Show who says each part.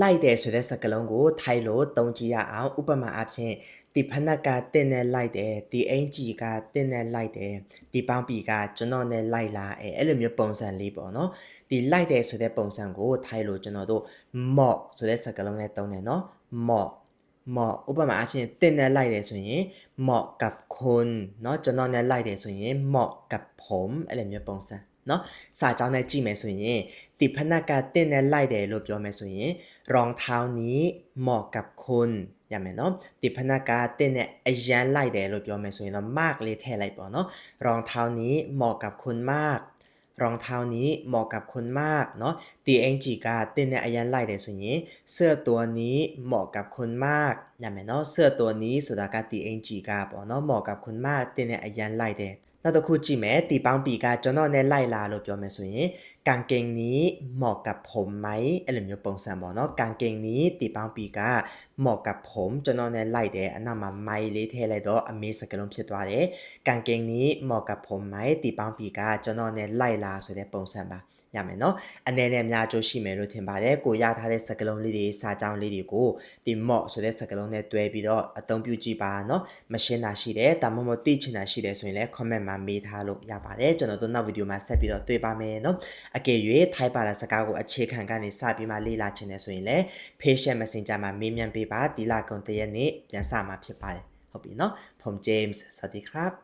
Speaker 1: လိုက်တယ်ဆိုတဲ့စကားလုံးကိုထိုင်လို့သုံးကြည့်ရအောင်ဥပမာအဖြစ်ဒီဖနက်ကတင်းနဲ့လိုက်တယ်ဒီအင်ကြီးကတင်းနဲ့လိုက်တယ်ဒီပေါင်းပီကကျွန်တော်နဲ့လိုက်လာအဲအဲ့လိုမျိုးပုံစံလေးပေါ့နော်ဒီလိုက်တယ်ဆိုတဲ့ပုံစံကိုထိုင်လို့ကျွန်တော်တို့မော့ဆိုတဲ့စကားလုံးနဲ့သုံးတယ်နော်မော့မော့ဥပမာအဖြစ်တင်းနဲ့လိုက်တယ်ဆိုရင်မော့กับคุณเนาะကျွန်တော်နဲ့လိုက်တယ်ဆိုရင်မော့กับผมအဲ့လိုမျိုးပုံစံ เนาะစာကြောင်းနဲ့ကြည့်မယ်ဆိုရင်ဒီဖနက်ကတင်းနဲ့လိုက်တယ်လို့ပြောမယ်ဆိုရင် รองเท้านี้เหมาะกับคุณရမယ်နော်ဒီဖနက်ကတင်းနဲ့အရန်လိုက်တယ်လို့ပြောမယ်ဆိုရင်တော့ mark လေးထည့်လိုက်ပေါ့နော်รองเท้านี้เหมาะกับคุณมาก รองเท้านี้เหมาะกับคุณมากเนาะဒီအင်ဂျီကတင်းနဲ့အရန်လိုက်တယ်ဆိုရင်เสื้อตัวนี้เหมาะกับคุณมากရမယ်နော်เสื้อตัวนี้ဆိုတာကဒီအင်ဂျီကပေါ့နော်เหมาะกับคุณมากတင်းနဲ့အရန်လိုက်တယ် နောက်တစ်ခုကြည့်မယ်တီပေါင်းပီကကျွန်တော်နဲ့လိုက်လာလို့ပြောမယ်ဆိုရင်ကန်ကင်နီမော်ကဖုံမိုင်အဲ့လိုမျိုးပုံစံပေါ့နော်ကန်ကင်နီတီပေါင်းပီကမော်ကဖုံကျွန်တော်နဲ့လိုက်တယ်အနောက်မှာမိုင်လေးထည့်လိုက်တော့အမေးစကလုံးဖြစ်သွားတယ်ကန်ကင်နီမော်ကဖုံမိုင်တီပေါင်းပီကကျွန်တော်နဲ့လိုက်လာဆိုတဲ့ပုံစံပါ။ ရမယ်နော်အနေနဲ့အများကျိုးရှိမယ်လို့ထင်ပါတယ်ကိုရထားတဲ့စကလုံးလေးတွေစာကြောင်းလေးတွေကိုဒီမော့ဆိုတဲ့စကလုံးနဲ့တွဲပြီးတော့အသုံးပြုကြည့်ပါနော်မရှင်းတာရှိတယ်ဒါမှမဟုတ်သိချင်တာရှိတယ်ဆိုရင်လည်း comment မှာမေးထားလို့ရပါတယ်ကျွန်တော်တို့နောက်ဗီဒီယိုမှာဆက်ပြီးတော့တွေ့ပါမယ်နော်အကယ်၍ထိုက်ပါတဲ့စကားကိုအခြေခံကနေစပြီးမှလေ့လာချင်တယ်ဆိုရင်လည်း patient messenger မှာမေးမြန်းပေးပါဒီလကုန်တရက်နေ့ပြန်စမှာဖြစ်ပါတယ်ဟုတ်ပြီနော်ผม James สวัสดีครับ